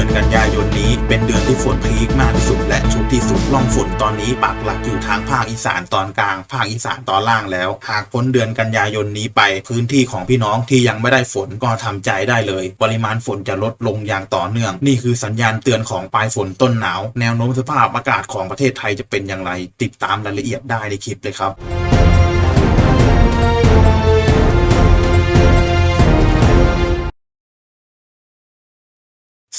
ดือนกันยายนนี้เป็นเดือนที่ฝนพีคมากที่สุด และชุกที่สุดล่องฝนตอนนี้ปักหลักอยู่ทางภาคอีสานตอนกลาง ภาคอีสานตอนล่างแล้ว หากพ้นเดือนกันยายนนี้ไป พื้นที่ของพี่น้องที่ยังไม่ได้ฝนก็ทำใจได้เลย ปริมาณฝนจะลดลงอย่างต่อเนื่อง นี่คือสัญญาณเตือนของปลายฝนต้นหนาว แนวโน้มสภาพอากาศของประเทศไทยจะเป็นอย่างไร ติดตามรายละเอียดได้ในคลิปเลยครับ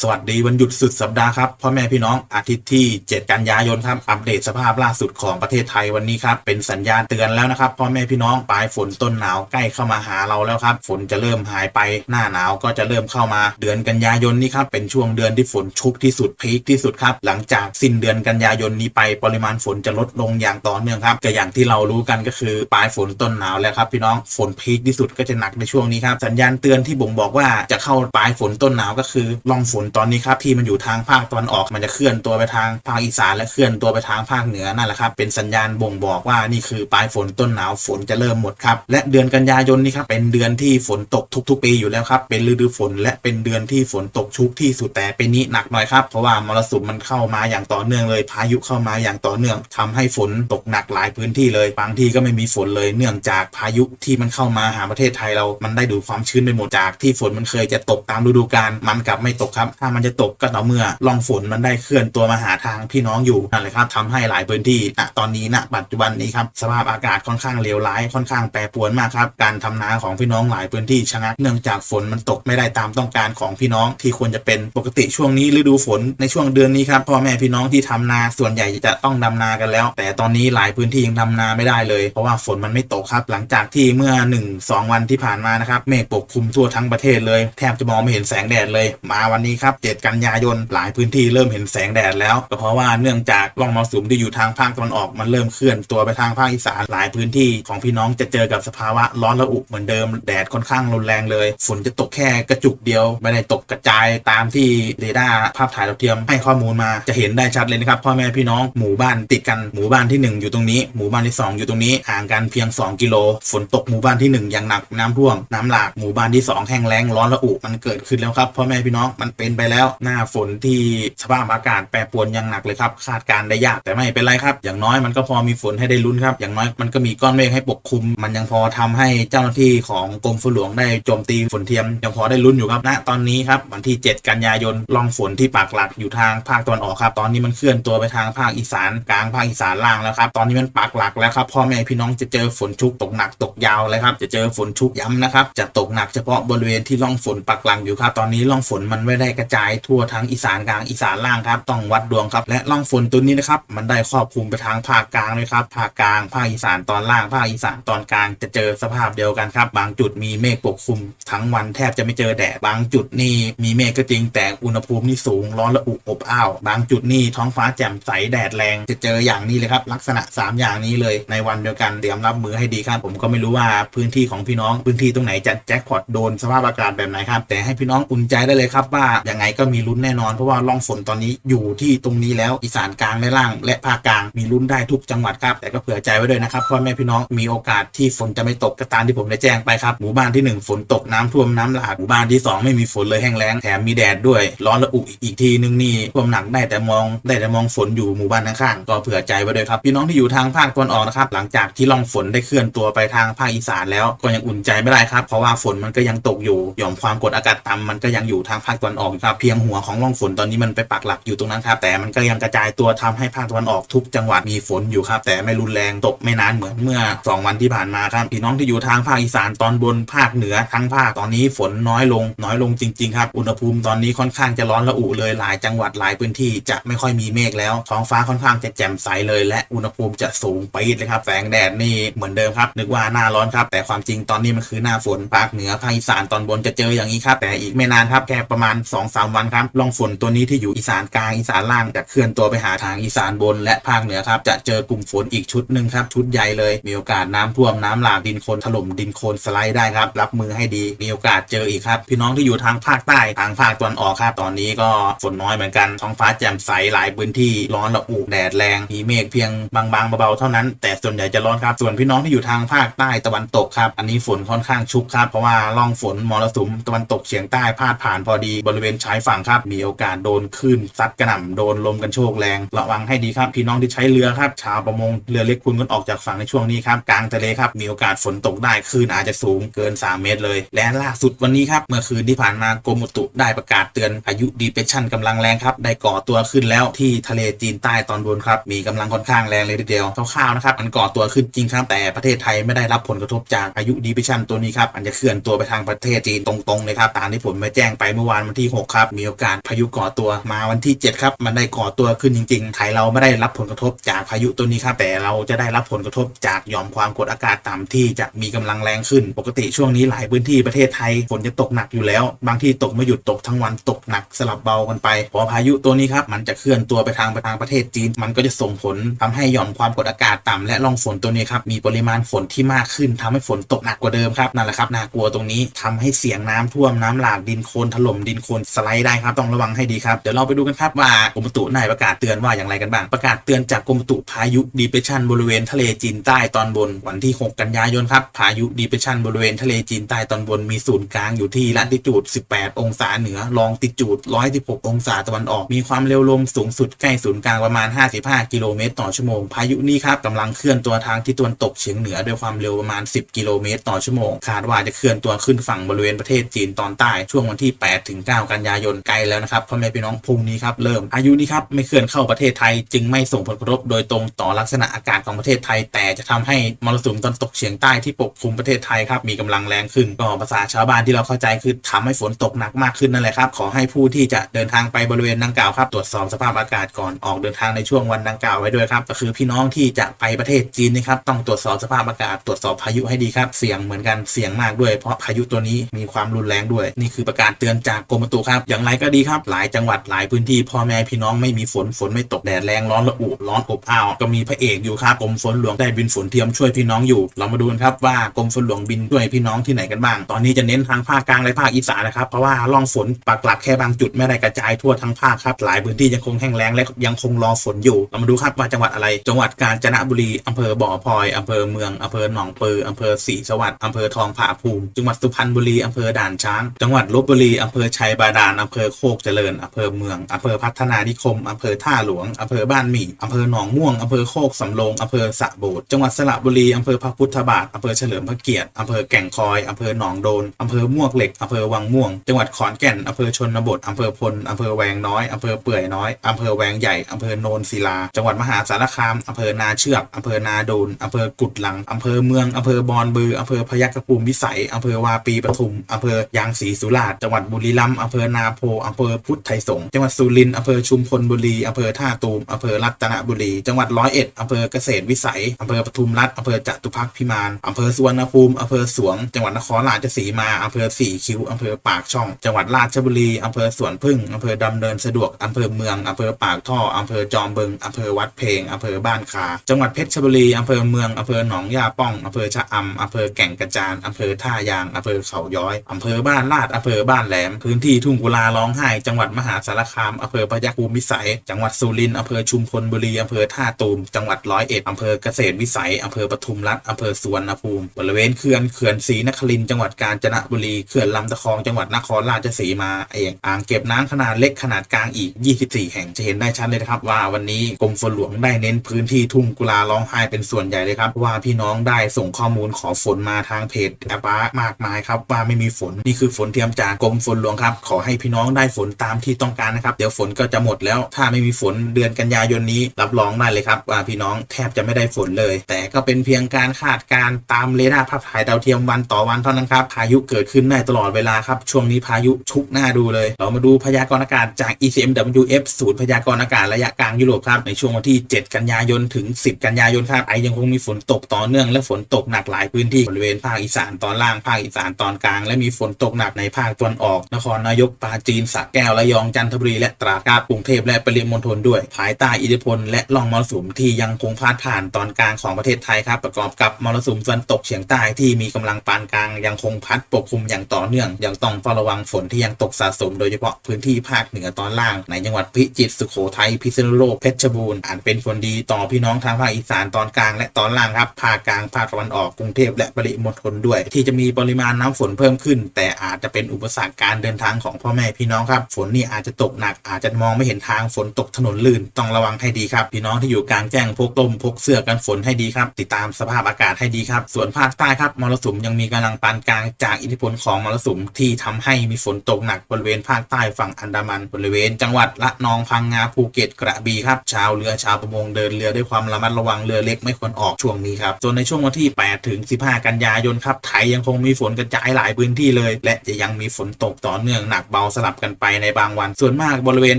สวัสดีวันหยุดสุดสัปดาห์ครับพ่อแม่พี่น้องอาทิตย์ที่ 7 กันยายนครับอัปเดตสภาพล่าสุดของประเทศไทยวันนี้ครับเป็นสัญญาณเตือนแล้วนะครับพ่อแม่พี่น้องปลายฝนต้นหนาวใกล้เข้ามาหาเราแล้วครับฝนจะเริ่มหายไปหน้าหนาวก็จะเริ่มเข้ามา เดือนกันยายนนี้ครับเป็นช่วงเดือนที่ฝนชุกที่สุดพีคที่สุดครับหลังจากสิ้นเดือนกันยายนนี้ไปปริมาณฝนจะลดลงอย่างต่อเนื่องครับก็อย่างที่เรารู้กันก็คือปลายฝนต้นหนาวแล้วครับพี่น้องฝนพีคที่สุดก็จะหนักในช่วงนี้ครับสัญญาณเตือนที่บ่งบอกว่าจะเข้าปลายฝนต้นหนาวก็คือลองฝนตอนนี้ครับที่มันอยู่ทางภาคตะวันออกมันจะเคลื่อนตัวไปทางภาคอีสานและเคลื่อนตัวไปทางภาคเหนือนั่นแหละครับเป็นสัญญาณบ่งบอกว่านี่คือปลายฝนต้นหนาวฝนจะเริ่มหมดครับและเดือนกันยายนนี่ครับเป็นเดือนที่ฝนตกทุกๆ ปีอยู่แล้วครับเป็นฤดูฝนและเป็นเดือนที่ฝนตกชุกที่สุดแต่เปีนี้หนักหน่อยครับเพราะว่ามรสุมมันเข้ามาอย่างต่อเนื่องเลยพายุเข้ามาอย่างต่อเนื่องทำให้ฝนตกหนักหลายพื้นที่เลยบางที่ก็ไม่มีฝนเลยเนื่องจากพายุที่มันเข้ามาหาประเทศไทยเรา มันได้ดูดความชื้นไปหมดจากที่ฝนมันเคยจะตกตามฤดูกาลมันกลับไม่ตกครับถ้ามันจะตกก็ต่อเมื่อลองฝนมันได้เคลื่อนตัวมาหาทางพี่น้องอยู่นั่นแหละครับทำให้หลายพื้นที่ณตอนนี้ณปัจจุบันนี้ครับสภาพอากาศค่อนข้างเลวร้ายค่อนข้างแปรปรวนมากครับการทำนาของพี่น้องหลายพื้นที่ชะงักเนื่องจากฝนมันตกไม่ได้ตามต้องการของพี่น้องที่ควรจะเป็นปกติช่วงนี้ฤดูฝนในช่วงเดือนนี้ครับพ่อแม่พี่น้องที่ทำนาส่วนใหญ่จะต้องดำนากันแล้ว แต่ตอนนี้หลายพื้นที่ยังทำนาไม่ได้เลย เพราะว่าฝนมันไม่ตกครับ หลังจากที่เมื่อ 1 2 วันที่ผ่านมานะครับเมฆปกคลุมทั่วทั้งประเทศเลย แทบจะมองไม่เห็นแสงแดดเลย มาวันนี้ครับ7 กันยายนหลายพื้นที่เริ่มเห็นแสงแดดแล้วก็เพราะว่าเนื่องจากร่องมรสุมที่อยู่ทางภาคตะวันออกมันเริ่มเคลื่อนตัวไปทางภาคอีสานหลายพื้นที่ของพี่น้องจะเจอกับสภาวะร้อนระอุเหมือนเดิมแดดค่อนข้างรุนแรงเลย ฝนจะตกแค่กระจุกเดียว ไม่ได้ตกกระจายตามที่เรดาร์ภาพถ่ายดาวเทียมให้ข้อมูลมาจะเห็นได้ชัดเลยนะครับพ่อแม่พี่น้องหมู่บ้านติดกันหมู่บ้านที่ 1 อยู่ตรงนี้ หมู่บ้านที่ 2 อยู่ตรงนี้ห่างกันเพียง 2 กิโล ฝนตกหมู่บ้านที่ 1 อย่างหนักน้ำท่วมน้ำหลากหมู่บ้านที่ 2 แห้งแล้งร้อนระอุมันเกิดขึ้นแล้วครับพ่อแม่พี่น้องมันเป็นไปแล้ว หน้าฝนที่สภาพอากาศแปรปรวนอย่างหนักเลยครับคาดการได้ยากแต่ไม่เป็นไรครับ อย่างน้อยมันก็พอมีฝนให้ได้ลุ้นครับ อย่างน้อยมันก็มีก้อนเมฆให้ปกคลุม มันยังพอทำให้เจ้าหน้าที่ของกรมฝนหลวงได้โจมตีฝนเทียมยังพอได้ลุ้นอยู่ครับณตอนนี้ครับวันที่ 7 กันยายนลองฝนที่ปากหลักอยู่ทางภาคตะวันออกครับ ตอนนี้มันเคลื่อนตัวไปทางภาคอีสานกลางภาคอีสานล่างแล้วครับ ตอนนี้มันปากหลักแล้วครับพ่อแม่พี่น้องจะเจอฝนชุกตกหนักตกยาวเลยครับ จะเจอฝนชุกย้ำนะครับ จะตกหนักเฉพาะบริเวณที่ร่องฝนปักหลังอยู่ครับ ตอนนี้ร่องฝนมันไม่ได้กระจายทั่วทั้งอีสานกลางอีสานล่างครับต้องวัดดวงครับ และร่องฝนตัวนี้นะครับมันได้ครอบคลุมไปทางภาคกลางเลยครับภาคกลางภาคอีสานตอนล่างภาคอีสานตอนกลางจะเจอสภาพเดียวกันครับบางจุดมีเมฆปกคลุมทั้งวันแทบจะไม่เจอแดดบางจุดนี่มีเมฆก็จริงแต่อุณหภูมินี่สูงร้อนระอุอบอ้าวบางจุดนี่ท้องฟ้าแจ่มใสแดดแรงจะเจออย่างนี้เลยครับลักษณะ 3 อย่างนี้เลยในวันเดียวกันเตรียมรับมือให้ดีครับ ผมก็ไม่รู้ว่าพื้นที่ของพี่น้องพื้นที่ตรงไหนจะแจ็คพอตโดนสภาพอากาศแบบไหนครับแต่ให้พี่น้องอุ่นใจได้เลยครับว่ายังไงก็มีลุ้นแน่นอน เพราะว่าร่องฝนตอนนี้อยู่ที่ตรงนี้แล้วอีสานกลางและล่าง และภาคกลางมีลุ้นได้ทุกจังหวัดครับ แต่ก็เผื่อใจไว้ด้วยนะครับพ่อแม่พี่น้องมีโอกาสที่ฝนจะไม่ตกก็ตามที่ผมได้แจ้งไปครับหมู่บ้านที่หนึ่งฝนตกน้ำท่วมน้ำหลากหมู่บ้านที่สองไม่มีฝนเลยแห้งแล้งแถมมีแดดด้วย ร้อนระอุอีกทีนึงนี่ท่วมหนักได้แต่มองได้แต่มองฝนอยู่หมู่บ้านข้างๆก็เผื่อใจไว้ด้วยครับพี่น้องที่อยู่ทางภาคตะวันออกนะครับหลังจากที่ล่องฝนได้เคลื่อนตัวไปทางภาคอีสานแล้วก็ยังอุ่นใจไม่ได้ครับเพราะว่าฝนมันก็ยังตกอยู่หย่อมความกดอากาศต่ำมันก็ยังอยู่ทางภาคตะวันออกเพียงหัวของล่องฝนตอนนี้มันไปปักหลักอยู่ตรงนั้นครับแต่มันก็ยังกระจายตัวทำให้ภาคตะวันออกทุกจังหวัดมีฝนอยู่ครับแต่ไม่รุนแรงตกไม่นานเหมือนเมื่อ 2 วันที่ผ่านมาครับพี่น้องที่อยู่ทางภาคอีสานตอนบนภาคเหนือทั้งภาคตอนนี้ฝนน้อยลงน้อยลงจริงๆครับอุณหภูมิตอนนี้ค่อนข้างจะร้อนระอุเลยหลายจังหวัดหลายพื้นที่จะไม่ค่อยมีเมฆแล้ว ท้องฟ้าค่อนข้างจะแจ่มใสเลย และอุณหภูมิจะสูงไปดเลยครับแสงแดดนี่เหมือนเดิมครับนึกว่าหน้าร้อนครับแต่ความจริงตอนนี้มันคือหน้าฝนภาคเหนือภาคอีสานตอนบนจะเจออย่างนี้ครับแต่อีกไม่นานครับแค่ประมาณ2-3วันครับลองฝนตัวนี้ที่อยู่อีสานกลางอีสานล่างจะเคลื่อนตัวไปหาทางอีสานบน และภาคเหนือครับจะเจอกลุ่มฝนอีกชุดหนึ่งครับชุดใหญ่เลยมีโอกาสน้ำท่วมน้ำหลากดินโคลนถล่มดินโคลนสไลด์ได้ครับรับมือให้ดีมีโอกาสเจออีกครับ พี่น้องที่อยู่ทางภาคใต้ทางภาคตะวันออกครับตอนนี้ก็ฝนน้อยเหมือนกันท้องฟ้าแจ่มใสหลายพื้นที่ร้อนระอุแดดแรงมีเมฆเพียงบางๆเบาๆเท่านั้น แต่ส่วนใหญ่จะร้อนครับส่วนพี่น้องที่อยู่ทางภาคใต้ตะวันตกครับอันนี้ฝนค่อนข้างชุกครับเพราะว่าร่องฝนมรสุมตะวันตกเฉียงใต้พาดผ่านพอดีบริเววณชายฝั่งครับ มีโอกาสโดนคลื่นซัดกระหน่ำโดนลมกันโชกแรงระวังให้ดีครับ พี่น้องที่ใช้เรือครับ ชาวประมงเรือเล็กคุณกันออกจากฝั่งในช่วงนี้ครับกลางทะเลครับมีโอกาสฝนตกได้คลื่นอาจจะสูงเกิน 3 เมตรเลย และล่าสุดวันนี้ครับเมื่อคืนที่ผ่านมากรมอุตุได้ประกาศเตือนพายุดีเพรสชันกำลังแรงครับได้ก่อตัวขึ้นแล้วที่ทะเลจีนใต้ตอนบนครับมีกำลังค่อนข้างแรงเลยทีเดียวคร่าวๆนะครับมันก่อตัวขึ้นจริงครับแต่ประเทศไทยไม่ได้รับผลกระทบจากพายุดีเพรสชันตัวนี้ครับมันจะเคลื่อนตัวไปทางประเทศจีนตรงๆเลยครับตามที่ผมไปแจ้งไปเมื่อวานวันที่ 6ครับ มีโอกาสพายุก่อตัวมาวันที่ 7 ครับ มันได้ก่อตัวขึ้นจริงๆ ไทยเราไม่ได้รับผลกระทบจากพายุตัวนี้ครับ แต่เราจะได้รับผลกระทบจากหย่อมความกดอากาศต่ำที่จะมีกำลังแรงขึ้น ปกติช่วงนี้หลายพื้นที่ประเทศไทยฝนจะตกหนักอยู่แล้ว บางที่ตกไม่หยุดตกทั้งวันตกหนักสลับเบากันไป พอพายุตัวนี้ครับ มันจะเคลื่อนตัวไปทางไปทางประเทศจีน มันก็จะส่งผลทำให้หย่อมความกดอากาศต่ำและร่องฝนตัวนี้ครับ มีปริมาณฝนที่มากขึ้นทำให้ฝนตกหนักกว่าเดิมครับ นั่นแหละครับ น่ากลัวตรงนี้ทำให้เสี่ยงน้ำท่วมน้ำหลากดินโคลนถล่มดินโคลนสไลด์ได้ครับต้องระวังให้ดีครับ เดี๋ยวเราไปดูกันครับว่ากรมตุได้ประกาศเตือนว่าอย่างไรกันบ้าง ประกาศเตือนจากกรมตุพายุดีเพรสชันบริเวณทะเลจีนใต้ตอนบนวันที่ 6 กันยายนครับพายุดีเพรสชันบริเวณทะเลจีนใต้ตอนบนมีศูนย์กลางอยู่ที่ลัติจูด 18 องศาเหนือลองติจูด 116 องศาตะวันออก มีความเร็วลมสูงสุดใกล้ศูนย์กลางประมาณ 55 กิโลเมตรต่อชั่วโมง พายุนี้ครับกำลังเคลื่อนตัวทางที่ตะวันตกเฉียงเหนือด้วยความเร็วประมาณ 10 กิโลเมตรต่อชั่วโมงคาดว่าจะเคลื่อนตัวขึ้นฝั่งบริเวณประเทศจีนตอนใต้ช่วงวันที่ 8 ถึง 9 กันยายนไกลแล้วนะครับพ่อแม่พี่น้องพรุ่งนี้ครับเริ่มพายุนี้ครับไม่เคลื่อนเข้าประเทศไทย จึงไม่ส่งผลกระทบโดยตรงต่อลักษณะอากาศของประเทศไทย แต่จะทำให้มรสุมตะวันตกเฉียงใต้ที่ปกคลุมประเทศไทยครับมีกำลังแรงขึ้นก็ภาษาชาวบ้านที่เราเข้าใจคือทำให้ฝนตกหนักมากขึ้นนั่นแหละครับขอให้ผู้ที่จะเดินทางไปบริเวณดังกล่าวครับตรวจสอบสภาพอากาศก่อนออกเดินทางในช่วงวันดังกล่าวไว้ด้วยครับก็คือพี่น้องที่จะไปประเทศจีนนะครับต้องตรวจสอบสภาพอากาศตรวจสอบพายุให้ดีครับเสี่ยงเหมือนกันเสี่ยงมากด้วย เพราะพายุตัวนี้มีความรุนแรงด้วย นี่คือประกาศเตือนจากกรมอุตุครับ อย่างไรก็ดีครับ หลายจังหวัดหลายพื้นที่พ่อแม่พี่น้องไม่มีฝนฝนไม่ตกแดดแรงร้อนระอุร้อนอบอ้าวก็มีพระเอกอยู่ครับกรมฝนหลวงได้บินฝนเทียมช่วยพี่น้องอยู่ เรามาดูกันครับว่ากรมฝนหลวงบินช่วยพี่น้องที่ไหนกันบ้าง ตอนนี้จะเน้นทางภาคกลางและภาคอีสานนะครับเพราะว่าร่องฝนปักหลักแค่บางจุดไม่ได้กระจายทั่วทั้งภาคครับหลายพื้นที่ยังคงแห้งแล้งและยังคงรอฝนอยู่เรามาดูครับว่าจังหวัดอะไร จังหวัดกาญจนบุรีอำเภอบ่อพลอยอำเภอเมืองอำเภอหนองปืออำเภอศรีสวัสดิ์อำเภอทองผาภูมิ จังหวัดสุพรรณบุรีอำเภอด่านช้าง จังหวัดลบบุรีอำเภอชัยบาดาลอำเภอโคกเจริญอำเภอเมืองอำเภอพัฒนานิคมอำเภอท่าหลวงอำเภอบ้านหมี่อำเภอหนองม่วงอำเภอโคกสำโรงอำเภอสะโบดจังหวัดสระบุรีอำเภอพระพุทธบาทอำเภอเฉลิมพระเกียรติอำเภอแก่งคอยอำเภอหนองโดนอำเภอมวกเหล็กอำเภอวังม่วง จังหวัดขอนแก่นอำเภอชนบทอำเภอพลอำเภอแวงน้อยอำเภอเปื่อยน้อยอำเภอแวงใหญ่อำเภอโนนศิลา จังหวัดมหาสารคามอำเภอนาเชือกอำเภอนาโดนอำเภอกุดลังอำเภอเมืองอำเภอบอนบืออำเภอพยัคฆภูมิวิสัยอำเภอวาปีปทุมอำเภอยางศรีสุราษฎร์จังหวัดบุรีรัมย์อำเภอนาโพอำเภอพุทธไทยสงฆ์จังหวัดสุรินทร์อำเภอชุมพลบุรีอำเภอท่าตูมอำเภอรัตนบุรี จังหวัดร้อยเอ็ดอำเภอเกษตรวิสัยอำเภอปทุมรัฐอำเภอจตุพักพิมานอำเภอสุวรรณภูมิอำเภอสวง จังหวัดนครราชสีมาอำเภอสี่คิ้วอำเภอปากช่อง จังหวัดราชบุรีอำเภอสวนพึ่งอำเภอดำเนินสะดวกอำเภอเมืองอำเภอปากท่ออำเภอจอมบึงอำเภอวัดเพลงอำเภอบ้านคา จังหวัดเพชรบุรีอำเภอเมืองอำเภอหนองยาป้องอำเภอชะอำอำเภอแก่งกระจานอำเภอท่ายางอำเภอเขาย้อยอำเภอบ้านลาดอำเภอบ้านแหลมพื้นที่ทุ่งกุลาร้องไห้ จังหวัดมหาสารคามอำเภอพยัคฆภูมิสัย จังหวัดสุรินทร์อำเภอชุมพลบุรีอำเภอท่าตูม จังหวัดร้อยเอ็ดอำเภอเกษตรวิสัยอำเภอปทุมรัฐอำเภอสุวรรณภูมิ บริเวณเขื่อนเขื่อนศรีนครินทร์จังหวัดกาญจนบุรีเขื่อนลำตะคองจังหวัดนครราชสีมาเองอ่างเก็บน้ำขนาดเล็กขนาดกลางอีก 24 แห่งจะเห็นได้ชัดเลยนะครับ ว่าวันนี้กรมฝนหลวงได้เน้นพื้นที่ทุ่งกุลาร้องไห้เป็นส่วนใหญ่เลยครับว่าพี่น้องได้ส่งข้อมูลขอฝนมาทางเพจแอปป้ามากมายครับว่าไม่มีฝนนี่คือฝนเทียมจากกรมฝนหลวงครับขอให้พี่น้องได้ฝนตามที่ต้องการนะครับ เดี๋ยวฝนก็จะหมดแล้ว ถ้าไม่มีฝนเดือนกันยายนนี้ รับรองได้เลยครับ ว่าพี่น้องแทบจะไม่ได้ฝนเลย แต่ก็เป็นเพียงการคาดการณ์ตามเรดาร์ภาพถ่ายดาวเทียมวันต่อวันเท่านั้นครับพายุเกิดขึ้นได้ตลอดเวลาครับช่วงนี้พายุชุกหน้าดูเลย เรามาดูพยากรณ์อากาศจาก ECMWF ศูนย์พยากรณ์อากาศระยะกลางยุโรปครับในช่วงวันที่ 7 กันยายนถึง 10 กันยายนครับไอยังคงมีฝนตกต่อเนื่องและฝนตกหนักหลายพื้นที่บริเวณภาคอีสานตอนล่างภาคอีสานตอนกลาง และมีฝนตกหนักในภาคตะวันออกนครนายกปราจีนสระแก้วระยองจันทบุรีและตราดครับกรุงเทพและปริมณฑลด้วย ภายใต้อิทธิพลและล่องมรสุมที่ยังคงพาดผ่านตอนกลางของประเทศไทยครับประกอบกับมรสุมตะวันตกเฉียงใต้ที่มีกำลังปานกลางยังคงพัดปกคลุมอย่างต่อเนื่อง ยังต้องเฝ้าระวังฝนที่ยังตกสะสมโดยเฉพาะพื้นที่ภาคเหนือตอนล่าง ในจังหวัดพิจิตรสุโขทัยพิษณุโลกเพชรบูรณ์อาจเป็นผลดีต่อพี่น้องทางภาคอีสานตอนกลางและตอนล่างครับภาคกลางภาคตะวันออกกรุงเทพและปริมณฑลด้วย ที่จะมีปริมาณน้ำฝนเพิ่มขึ้น แต่อาจจะเป็นอุปสรรคการเดินทางของพ่อแม่พี่น้องครับ ฝนนี่อาจจะตกหนัก อาจจะมองไม่เห็นทางฝนตกถนนลื่น ต้องระวังให้ดีครับ พี่น้องที่อยู่กลางแจ้งพกลมพกเสื้อกันฝนให้ดีครับ ติดตามสภาพอากาศให้ดีครับ ส่วนภาคใต้ครับมรสุมยังมีกำลังปานกลางจากอิทธิพลของมรสุมที่ทำให้มีฝนตกหนักบริเวณภาคใต้ฝั่งอันดามันบริเวณ จังหวัดละนองพังงาภูเก็ตกระบี่ครับชาวเรือชาวประมงเดินเรือด้วยความระมัดระวังเรือเล็กไม่ควรออกช่วงนี้ครับส่วนในช่วงวันที่ 8 ถึง 15 กันยายนครับไทยยังคงมีฝนกระจายหลายพื้นที่เลย และจะยังมีฝนตกต่อเนื่องหนักบาสลับกันไปในบางวัน ส่วนมากบริเวณ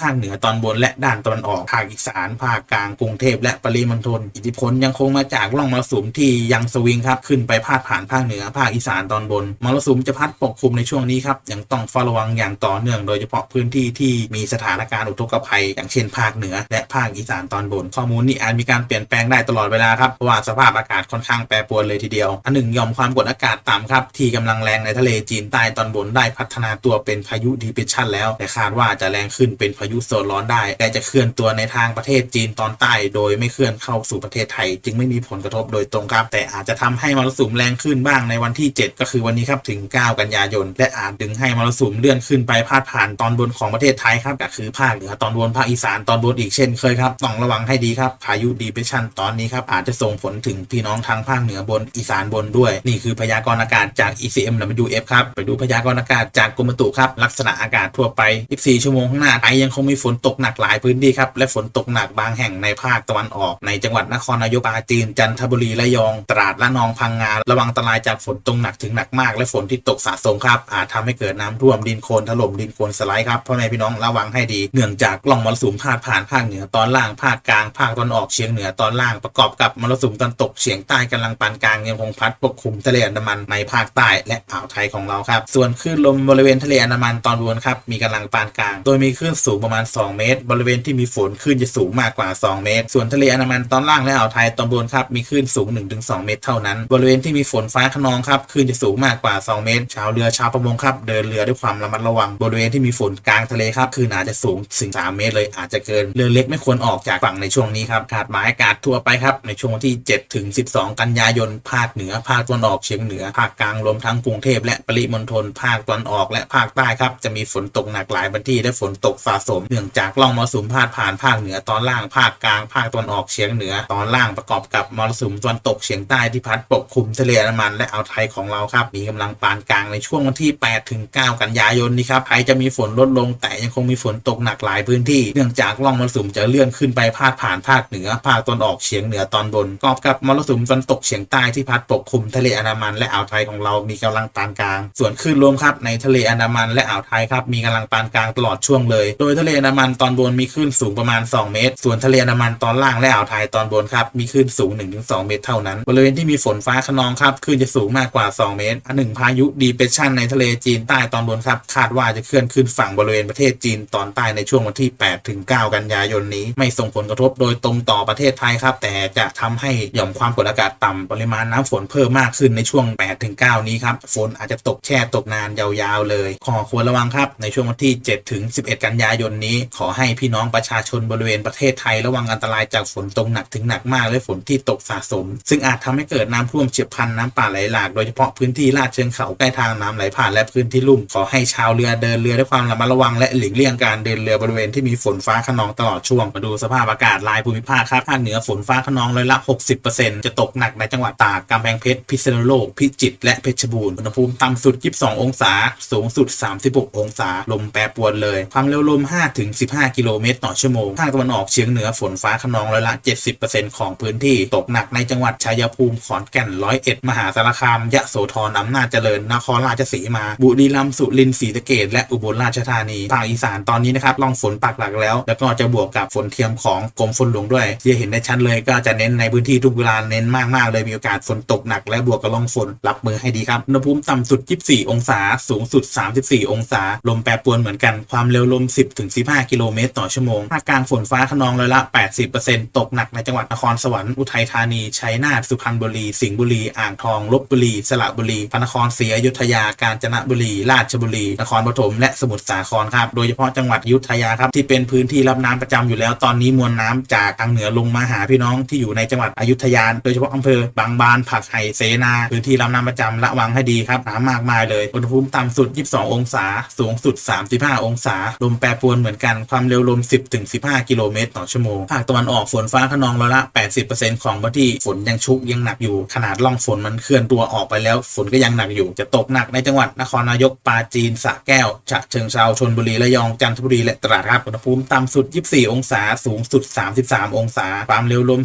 ภาคเหนือตอนบนและด้านตะวันออกภาคอีสานภาคกลางกรุงเทพและปริมณฑลอิทธิพลยังคงมาจากร่องมรสุมที่ยังสวิงครับขึ้นไปพาดผ่านภาคเหนือภาคอีสานตอนบนมรสุมจะพัดปกคลุมในช่วงนี้ครับยังต้องเฝ้าระวังอย่างต่อเนื่องโดยเฉพาะพื้นที่ที่มีสถานการณ์อุทกภัย อย่างเช่นภาคเหนือ และภาคอีสานตอนบน ข้อมูลนี้อาจมีการเปลี่ยนแปลงได้ตลอดเวลาครับเพราะว่าสภาพอากาศค่อนข้างแปรปรวนเลยทีเดียวอันหนึ่งยอมความกดอากาศต่ำครับที่กำลังแรงในทะเลจีนใต้ตอนบนได้พัฒนาตัวเป็นพายุดีเพรสชันแล้วแต่คาดว่าจะแรงขึ้นเป็นพายุโซนร้อนได้ แต่จะเคลื่อนตัวในทางประเทศจีนตอนใต้ โดยไม่เคลื่อนเข้าสู่ประเทศไทย จึงไม่มีผลกระทบโดยตรงครับ แต่อาจจะทำให้มรสุมแรงขึ้นบ้างในวันที่ 7 ก็คือวันนี้ครับถึง 9 กันยายน และอาจดึงให้มรสุมเลื่อนขึ้นไปพาดผ่านตอนบนของประเทศไทยครับก็คือภาคเหนือตอนบนภาคอีสานตอนบนอีกเช่นเคยครับต้องระวังให้ดีครับพายุดีเพรสชันตอนนี้ครับอาจจะส่งผลถึงพี่น้องทางภาคเหนือบนอีสานบนด้วย นี่คือพยากรณ์อากาศจาก ECM และ WF ครับไปดูพยากรณ์อากาศจากกรมอุตุครับลักษณะอากาศทั่วไป24ชั่วโมงข้างหน้าไทยยังคงมีฝนตกหนักหลายพื้นที่ครับและฝนตกหนักบางแห่งในภาคตะวันออก ในจังหวัดนครนายกปราจีนจันทบุรีระยอง ตราดและนองพังงาระวังอันตรายจากฝนตกหนักถึงหนักมาก และฝนที่ตกสะสมครับอาจทำให้เกิดน้ำท่วมดินโคลนถล่มดินโคลนสไลด์ครับพ่อแม่พี่น้องระวังให้ดีเนื่องจากล่องมรสุมพาดผ่านภาคเหนือตอนล่างภาคกลางภาคตะวันออกเฉียงเหนือตอนล่างประกอบกับมรสุมตะวันตกเฉียงใต้กำลังปานกลางยังคงพัดปกคลุมทะเลอันดามันในภาคใต้และอ่าวไทยของเราครับส่วนคลื่นลมบริเวณทะเลอันดามันตอนบนครับ มีกำลังปานกลาง โดยมีคลื่นสูงประมาณ 2 เมตร บริเวณที่มีฝนคลื่นจะสูงมากกว่า 2 เมตร ส่วนทะเลอันดามันตอนล่างและอ่าวไทยตอนบนครับ มีคลื่นสูง 1-2 เมตรเท่านั้น บริเวณที่มีฝนฟ้าขนองครับ คลื่นจะสูงมากกว่า 2 เมตร ชาวเรือชาวประมงครับ เดินเรือด้วยความระมัดระวัง บริเวณที่มีฝนกลางทะเลครับ คลื่นอาจจะสูงถึง 3 เมตรเลย อาจจะเกิน เรือเล็กไม่ควรออกจากฝั่งในช่วงนี้ครับ ขาดหมายอากาศทั่วไปครับ ในช่วงที่ 7 ถึง 12 กันยายน ภาคเหนือ ภาคตะวันออกเฉียงเหนือ ภาคกลาง รวมทั้งกรุงเทพและปริมณฑล ภาคตะวันออกและภาคใต้ครับจะมีฝนตกหนักหลายพื้นที่และฝนตกสะสมเนื่องจากล่องมรสุมพาดผ่านภาคเหนือตอนล่างภาคกลางภาคตะวันออกเฉียงเหนือตอนล่างประกอบกับมรสุมตะวันตกเฉียงใต้ที่พัดปกคลุมทะเลอันดามัน และอ่าวไทยของเราครับ มีกำลังปานกลางในช่วงวันที่8ถึง9กันยายนนี้ครับไทยจะมีฝนลดลง แต่ยังคงมีฝนตกหนักหลายพื้นที่ เนื่องจากล่องมรสุมจะเลื่อนขึ้นไปพาดผ่านภาคเหนือภาคตะวันออกเฉียงเหนือตอนบนประกอบกับมรสุมตะวันตกเฉียงใต้ที่พัดปกคลุมทะเลอันดามัน และอ่าวไทยของเรามีกำลังปานกลาง ส่วนคลื่นลมครับในทะเลอันดามันและอ่าวไทยครับมีกำลังปานกลางตลอดช่วงเลย โดยทะเลอันดามันตอนบนมีคลื่นสูงประมาณ 2 เมตร ส่วนทะเลอันดามันตอนล่างและอ่าวไทยตอนบนครับมีคลื่นสูง 1-2 เมตรเท่านั้น บริเวณที่มีฝนฟ้าขนองครับคลื่นจะสูงมากกว่า 2 เมตรอันหนึ่งพายุดีเพรสชันในทะเลจีนใต้ตอนบนครับคาดว่าจะเคลื่อนขึ้นฝั่งบริเวณประเทศจีนตอนใต้ในช่วงวันที่8ถึง9กันยายนนี้ ไม่ส่งผลกระทบโดยตรงต่อประเทศไทยครับ แต่จะทำให้หย่อมความกดอากาศต่ำปริมาณน้ำฝนเพิ่มมากขึ้นในช่วง8ถึง9นี้ครับฝนอาจจะตกแช่ตกนานยาวๆเลยขอควรระวังครับในช่วงวันที่ 7 ถึง 11 กันยายนนี้ ขอให้พี่น้องประชาชนบริเวณประเทศไทยระวังอันตรายจากฝนตกหนักถึงหนักมากและฝนที่ตกสะสม ซึ่งอาจทำให้เกิดน้ำท่วมเฉียบพลันน้ำป่าไหลหลากโดยเฉพาะพื้นที่ลาดเชิงเขาใกล้ทางน้ำไหลผ่านและพื้นที่ลุ่มขอให้ชาวเรือเดินเรือด้วยความระมัดระวังและหลีกเลี่ยงการเดินเรือบริเวณที่มีฝนฟ้าขนองตลอดช่วงมาดูสภาพอากาศรายภูมิภาคครับภาคเหนือฝนฟ้าขนองร้อยละ 60%จะตกหนักในจังหวัดตากกำแพงเพชรพิษณุโลกพิจิตรและเพชรบูรณ์อุณหภูมิต่ำสุด 22 องศา สูงสุด 36องศา ลมแปรปรวนเลย ความเร็วลม 5-15 กิโลเมตรต่อชั่วโมง ภาคตะวันออกเฉียงเหนือฝนฟ้าขนองร้อยละ 70%ของพื้นที่ ตกหนักในจังหวัดชัยภูมิ ขอนแก่น ร้อยเอ็ด มหาสารคาม ยะโสธร อำนาจเจริญ นครราชสีมา บุรีรัมย์ สุรินทร์ ศรีสะเกษและอุบลราชธานี ภาคอีสานตอนนี้นะครับล่องฝนปักหลักแล้ว แล้วก็จะบวกกับฝนเทียมของกรมฝนหลวงด้วยที่เห็นได้ชัดเลยก็จะเน้นในพื้นที่ทุกเวลาเน้นมากๆ เลยมีโอกาสฝนตกหนักและบวกกับล่องฝนรับมือให้ดีครับ อุณหภูมิต่ำสุด 24 องศา สูงสุด 34 องศาลมแปรปรวนเหมือนกัน ความเร็วลม 10-15 กิโลเมตรต่อชั่วโมงภาคกลางฝนฟ้าขนองเลยละ 80%ตกหนักในจังหวัดนครสวรรค์ อุทัยธานี ชัยนาท สุพรรณบุรี สิงห์บุรี อ่างทอง ลบบุรี สระบุรี พระนครศรีอยุธยา กาญจนบุรี ราชบุรี นครปฐม และสมุทรสาครครับ โดยเฉพาะจังหวัดอยุธยาครับ ที่เป็นพื้นที่รับน้ำประจำอยู่แล้ว ตอนนี้มวลน้ำจากทางเหนือลงมาหาพี่น้องที่อยู่ในจังหวัดอยุธยา โดยเฉพาะอำเภอบางบาน ผักไห่เสนา พื้นที่รับน้ำประจำระวังให้ดีครับน้ำมากมายเลย อุณหภูมิต่ำสุด 22 องศาสูงสุด 35 องศา ลมแปรปรวนเหมือนกัน ความเร็วลม 10-15 กิโลเมตรต่อชั่วโมง ภาคตะวันออกฝนฟ้าขนองร้อยละ 80%ของพื้นที่ ฝนยังชุกยังหนักอยู่ ขนาดล่องฝนมันเคลื่อนตัวออกไปแล้ว ฝนก็ยังหนักอยู่ จะตกหนักในจังหวัดนครนายกปราจีนสระแก้ว ฉะเชิงเทราชลบุรี ระยอง จันทบุรี และตราดครับ อุณหภูมิต่ำสุด 24 องศา สูงสุด 33 องศา ความเร็วลม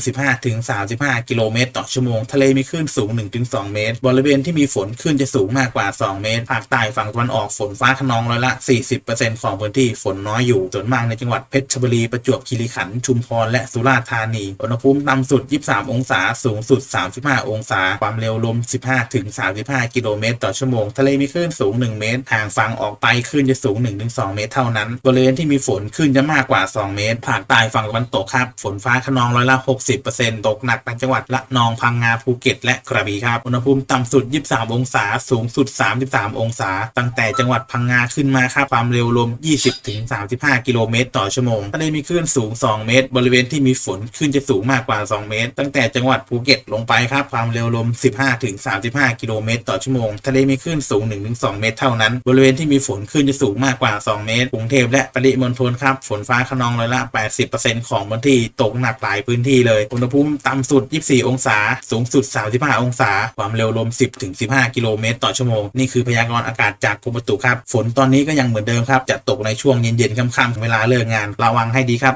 15-35 กิโลเมตรต่อชั่วโมง ทะเลมีคลื่นสูง 1-2 เมตร บริเวณที่มีฝนคลื่นจะสูงมากกว่า 2 เมตร ภาคใต้ฝั่งตะวันออกฝนฟ้าขนององร้อยละ 40%ของพื้นที่ฝนน้อยอยู่ส่วนมากในจังหวัดเพชรบุรีประจวบคีรีขันธ์ชุมพรและสุราษฎร์ธานีอุณหภูมิต่ำสุด 23 องศาสูงสุด 35 องศา ความเร็วลม 15-35 กิโลเมตร ต่อชั่วโมง ทะเลมีคลื่นสูง 1 เมตรห่างฝั่งออกไปคลื่นจะสูง 1-2 เมตรเท่านั้นบริเวณที่มีฝนคลื่นจะมากกว่า 2 เมตรภาคใต้ฝั่งตะวันตกครับฝนฟ้าขนองร้อยละ 60%ตกหนักในจังหวัดละนองพังงาภูเก็ต และกระบี่ครับอุณหภูมิต่ำสุด 23 องศาสูงสุด 33 องศา ตั้งแต่จังหวัดพังงาขึ้นมาครับความเร็วลม20-35 กิโลเมตรต่อชั่วโมงทะเลมีคลื่นสูง 2 เมตร บริเวณที่มีฝนคลื่นจะสูงมากกว่า 2 เมตร ตั้งแต่จังหวัดภูเก็ตลงไปครับความเร็วลม 15-35 กิโลเมตรต่อชั่วโมงทะเลมีคลื่นสูง 1-2 เมตรเท่านั้น บริเวณที่มีฝนคลื่นจะสูงมากกว่า 2 เมตรกรุงเทพและปริมณฑลครับฝนฟ้าขนองร้อยละ 80%ของพื้นที่ตกหนักหลายพื้นที่เลยอุณหภูมิต่ำสุด 24 องศา สูงสุด 35 องศา ความเร็วลม 10-15 กิโลเมตรต่อชั่วโมง นี่คือพยากรณ์อากาศจากกรมอุตุครับ ฝนตอนนี้ก็ยังเหมือนเดิมครับจะตกในช่วงเย็นๆค่ำๆเวลาเลิกงานระวังให้ดีครับ